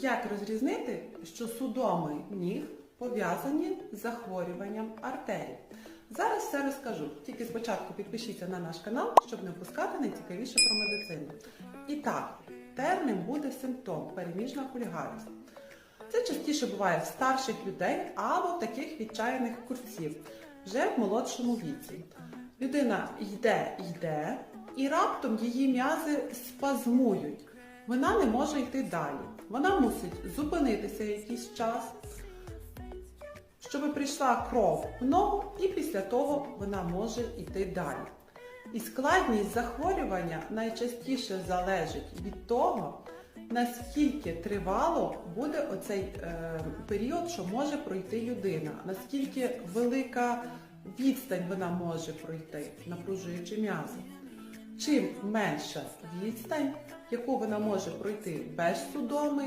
Як розрізнити, що судомий ніг пов'язані з захворюванням артерій? Зараз все розкажу. Тільки спочатку підпишіться на наш канал, щоб не впускати найцікавіше про медицину. І так, термін буде симптом переміжна кульгавість. Це частіше буває в старших людей або в таких відчаяних курців, вже в молодшому віці. Людина йде, йде, і раптом її м'язи спазмують. Вона не може йти далі. Вона мусить зупинитися якийсь час, щоб прийшла кров в ногу, і після того вона може йти далі. І складність захворювання найчастіше залежить від того, наскільки тривало буде оцей е, період, що може пройти людина, наскільки велика відстань вона може пройти, напружуючи м'язи. Чим менша відстань, яку вона може пройти без судоми